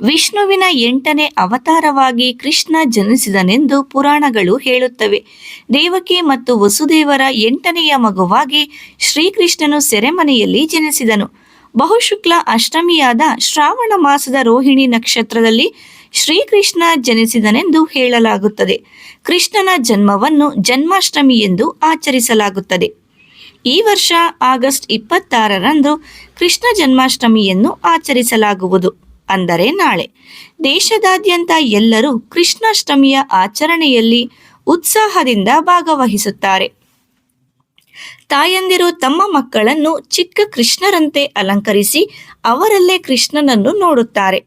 ವಿಷ್ಣುವಿನ ಎಂಟನೇ ಅವತಾರವಾಗಿ ಕೃಷ್ಣ ಜನಿಸಿದನೆಂದು ಪುರಾಣಗಳು ಹೇಳುತ್ತವೆ. ದೇವಕಿ ಮತ್ತು ವಸುದೇವರ ಎಂಟನೆಯ ಮಗುವಾಗಿ ಶ್ರೀಕೃಷ್ಣನು ಸೆರೆಮನೆಯಲ್ಲಿ ಜನಿಸಿದನು. ಬಹುಶುಕ್ಲ ಅಷ್ಟಮಿಯಾದ ಶ್ರಾವಣ ಮಾಸದ ರೋಹಿಣಿ ನಕ್ಷತ್ರದಲ್ಲಿ ಶ್ರೀಕೃಷ್ಣ ಜನಿಸಿದನೆಂದು ಹೇಳಲಾಗುತ್ತದೆ. ಕೃಷ್ಣನ ಜನ್ಮವನ್ನು ಜನ್ಮಾಷ್ಟಮಿ ಎಂದು ಆಚರಿಸಲಾಗುತ್ತದೆ. ಈ ವರ್ಷ ಆಗಸ್ಟ್ ಇಪ್ಪತ್ತಾರರಂದು ಕೃಷ್ಣ ಜನ್ಮಾಷ್ಟಮಿಯನ್ನು ಆಚರಿಸಲಾಗುವುದು. ಅಂದರೆ ನಾಳೆ. ದೇಶದಾದ್ಯಂತ ಎಲ್ಲರೂ ಕೃಷ್ಣಾಷ್ಟಮಿಯ ಆಚರಣೆಯಲ್ಲಿ ಉತ್ಸಾಹದಿಂದ ಭಾಗವಹಿಸುತ್ತಾರೆ. ತಾಯಂದಿರು ತಮ್ಮ ಮಕ್ಕಳನ್ನು ಚಿಕ್ಕ ಕೃಷ್ಣರಂತೆ ಅಲಂಕರಿಸಿ ಅವರಲ್ಲೇ ಕೃಷ್ಣನನ್ನು ನೋಡುತ್ತಾರೆ.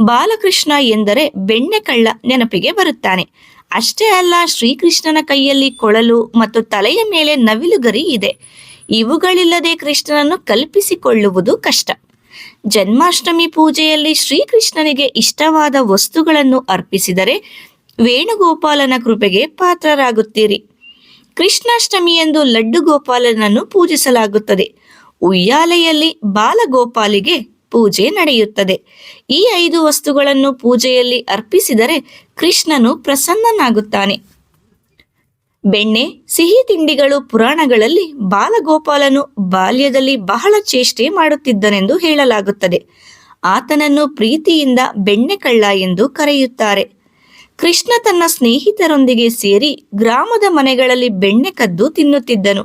ಬಾಲಕೃಷ್ಣ ಎಂದರೆ ಬೆಣ್ಣೆಕಳ್ಳ ನೆನಪಿಗೆ ಬರುತ್ತಾನೆ. ಅಷ್ಟೇ ಅಲ್ಲ ಶ್ರೀಕೃಷ್ಣನ ಕೈಯಲ್ಲಿ ಕೊಳಲು ಮತ್ತು ತಲೆಯ ಮೇಲೆ ನವಿಲುಗರಿ ಇದೆ. ಇವುಗಳಿಲ್ಲದೆ ಕೃಷ್ಣನನ್ನು ಕಲ್ಪಿಸಿಕೊಳ್ಳುವುದು ಕಷ್ಟ. ಜನ್ಮಾಷ್ಟಮಿ ಪೂಜೆಯಲ್ಲಿ ಶ್ರೀಕೃಷ್ಣನಿಗೆ ಇಷ್ಟವಾದ ವಸ್ತುಗಳನ್ನು ಅರ್ಪಿಸಿದರೆ ವೇಣುಗೋಪಾಲನ ಕೃಪೆಗೆ ಪಾತ್ರರಾಗುತ್ತೀರಿ. ಕೃಷ್ಣಾಷ್ಟಮಿಯಂದು ಲಡ್ಡು ಗೋಪಾಲನನ್ನು ಪೂಜಿಸಲಾಗುತ್ತದೆ. ಉಯ್ಯಾಲೆಯಲ್ಲಿ ಬಾಲಗೋಪಾಲಿಗೆ ಪೂಜೆ ನಡೆಯುತ್ತದೆ. ಈ ಐದು ವಸ್ತುಗಳನ್ನು ಪೂಜೆಯಲ್ಲಿ ಅರ್ಪಿಸಿದರೆ ಕೃಷ್ಣನು ಪ್ರಸನ್ನನಾಗುತ್ತಾನೆ. ಬೆಣ್ಣೆ, ಸಿಹಿ ತಿಂಡಿಗಳು ಪುರಾಣಗಳಲ್ಲಿ ಬಾಲಗೋಪಾಲನು ಬಾಲ್ಯದಲ್ಲಿ ಬಹಳ ಚೇಷ್ಟೆ ಮಾಡುತ್ತಿದ್ದನೆಂದು ಹೇಳಲಾಗುತ್ತದೆ. ಆತನನ್ನು ಪ್ರೀತಿಯಿಂದ ಬೆಣ್ಣೆ ಕಳ್ಳ ಎಂದು ಕರೆಯುತ್ತಾರೆ. ಕೃಷ್ಣ ತನ್ನ ಸ್ನೇಹಿತರೊಂದಿಗೆ ಸೇರಿ ಗ್ರಾಮದ ಮನೆಗಳಲ್ಲಿ ಬೆಣ್ಣೆ ಕದ್ದು ತಿನ್ನುತ್ತಿದ್ದನು.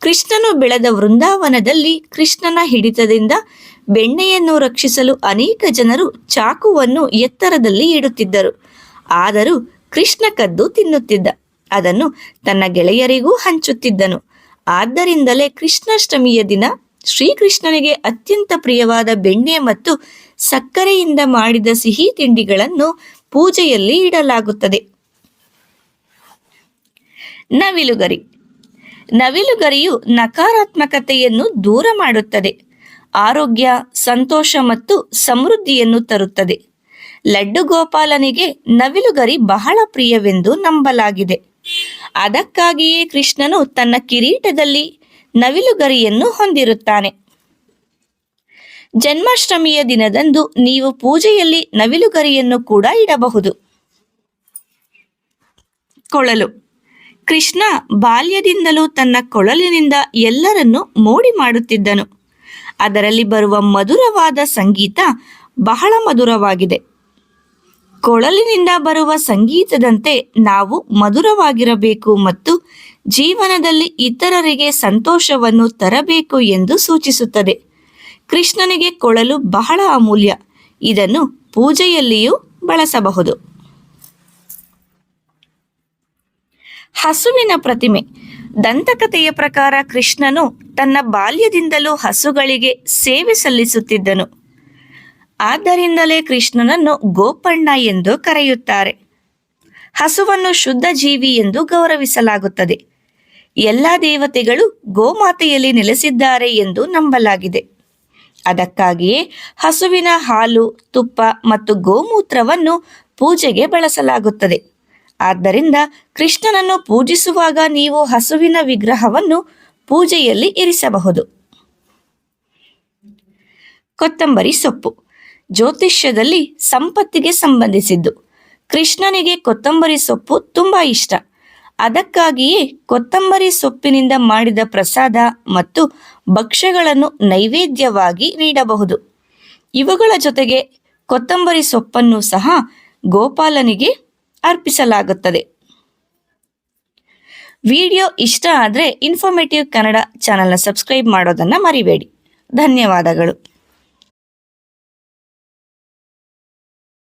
ಕೃಷ್ಣನು ಬೆಳೆದ ವೃಂದಾವನದಲ್ಲಿ ಕೃಷ್ಣನ ಹಿಡಿತದಿಂದ ಬೆಣ್ಣೆಯನ್ನು ರಕ್ಷಿಸಲು ಅನೇಕ ಜನರು ಚಾಕುವನ್ನು ಎತ್ತರದಲ್ಲಿ ಇಡುತ್ತಿದ್ದರು. ಆದರೂ ಕೃಷ್ಣ ಕದ್ದು ತಿನ್ನುತ್ತಿದ್ದ. ಅದನ್ನು ತನ್ನ ಗೆಳೆಯರಿಗೂ ಹಂಚುತ್ತಿದ್ದನು. ಆದ್ದರಿಂದಲೇ ಕೃಷ್ಣಾಷ್ಟಮಿಯ ದಿನ ಶ್ರೀಕೃಷ್ಣನಿಗೆ ಅತ್ಯಂತ ಪ್ರಿಯವಾದ ಬೆಣ್ಣೆ ಮತ್ತು ಸಕ್ಕರೆಯಿಂದ ಮಾಡಿದ ಸಿಹಿ ತಿಂಡಿಗಳನ್ನು ಪೂಜೆಯಲ್ಲಿ ಇಡಲಾಗುತ್ತದೆ. ನವಿಲುಗರಿ. ನವಿಲುಗರಿಯು ನಕಾರಾತ್ಮಕತೆಯನ್ನು ದೂರ ಮಾಡುತ್ತದೆ. ಆರೋಗ್ಯ, ಸಂತೋಷ ಮತ್ತು ಸಮೃದ್ಧಿಯನ್ನು ತರುತ್ತದೆ. ಲಡ್ಡು ಗೋಪಾಲನಿಗೆ ನವಿಲುಗರಿ ಬಹಳ ಪ್ರಿಯವೆಂದು ನಂಬಲಾಗಿದೆ. ಅದಕ್ಕಾಗಿಯೇ ಕೃಷ್ಣನು ತನ್ನ ಕಿರೀಟದಲ್ಲಿ ನವಿಲುಗರಿಯನ್ನು ಹೊಂದಿರುತ್ತಾನೆ. ಜನ್ಮಾಷ್ಟಮಿಯ ದಿನದಂದು ನೀವು ಪೂಜೆಯಲ್ಲಿ ನವಿಲುಗರಿಯನ್ನು ಕೂಡ ಇಡಬಹುದು. ಕೊಳಲು. ಕೃಷ್ಣ ಬಾಲ್ಯದಿಂದಲೂ ತನ್ನ ಕೊಳಲಿನಿಂದ ಎಲ್ಲರನ್ನು ಮೋಡಿ ಮಾಡುತ್ತಿದ್ದನು. ಅದರಲ್ಲಿ ಬರುವ ಮಧುರವಾದ ಸಂಗೀತ ಬಹಳ ಮಧುರವಾಗಿದೆ. ಕೊಳಲಿನಿಂದ ಬರುವ ಸಂಗೀತದಂತೆ ನಾವು ಮಧುರವಾಗಿರಬೇಕು ಮತ್ತು ಜೀವನದಲ್ಲಿ ಇತರರಿಗೆ ಸಂತೋಷವನ್ನು ತರಬೇಕು ಎಂದು ಸೂಚಿಸುತ್ತದೆ. ಕೃಷ್ಣನಿಗೆ ಕೊಳಲು ಬಹಳ ಅಮೂಲ್ಯ. ಇದನ್ನು ಪೂಜೆಯಲ್ಲಿಯೂ ಬಳಸಬಹುದು. ಹಸುವಿನ ಪ್ರತಿಮೆ. ದಂತಕಥೆಯ ಪ್ರಕಾರ ಕೃಷ್ಣನು ತನ್ನ ಬಾಲ್ಯದಿಂದಲೂ ಹಸುಗಳಿಗೆ ಸೇವೆ ಸಲ್ಲಿಸುತ್ತಿದ್ದನು. ಆದ್ದರಿಂದಲೇ ಕೃಷ್ಣನನ್ನು ಗೋಪಣ್ಣ ಎಂದು ಕರೆಯುತ್ತಾರೆ. ಹಸುವನ್ನು ಶುದ್ಧ ಜೀವಿ ಎಂದು ಗೌರವಿಸಲಾಗುತ್ತದೆ. ಎಲ್ಲ ದೇವತೆಗಳು ಗೋಮಾತೆಯಲ್ಲಿ ನೆಲೆಸಿದ್ದಾರೆ ಎಂದು ನಂಬಲಾಗಿದೆ. ಅದಕ್ಕಾಗಿಯೇ ಹಸುವಿನ ಹಾಲು, ತುಪ್ಪ ಮತ್ತು ಗೋಮೂತ್ರವನ್ನು ಪೂಜೆಗೆ ಬಳಸಲಾಗುತ್ತದೆ. ಆದ್ದರಿಂದ ಕೃಷ್ಣನನ್ನು ಪೂಜಿಸುವಾಗ ನೀವು ಹಸುವಿನ ವಿಗ್ರಹವನ್ನು ಪೂಜೆಯಲ್ಲಿ ಇರಿಸಬಹುದು. ಕೊತ್ತಂಬರಿ ಸೊಪ್ಪು. ಜ್ಯೋತಿಷ್ಯದಲ್ಲಿ ಸಂಪತ್ತಿಗೆ ಸಂಬಂಧಿಸಿದ್ದು. ಕೃಷ್ಣನಿಗೆ ಕೊತ್ತಂಬರಿ ಸೊಪ್ಪು ತುಂಬಾ ಇಷ್ಟ. ಅದಕ್ಕಾಗಿಯೇ ಕೊತ್ತಂಬರಿ ಸೊಪ್ಪಿನಿಂದ ಮಾಡಿದ ಪ್ರಸಾದ ಮತ್ತು ಭಕ್ಷ್ಯಗಳನ್ನು ನೈವೇದ್ಯವಾಗಿ ನೀಡಬಹುದು. ಇವುಗಳ ಜೊತೆಗೆ ಕೊತ್ತಂಬರಿ ಸೊಪ್ಪನ್ನು ಸಹ ಗೋಪಾಲನಿಗೆ ಅರ್ಪಿಸಲಾಗುತ್ತದೆ. ವಿಡಿಯೋ ಇಷ್ಟ ಆದರೆ ಇನ್ಫಾರ್ಮೇಟಿವ್ ಕನ್ನಡ ಚಾನಲ್ನ ಸಬ್ಸ್ಕ್ರೈಬ್ ಮಾಡೋದನ್ನು ಮರಿಬೇಡಿ. ಧನ್ಯವಾದಗಳು.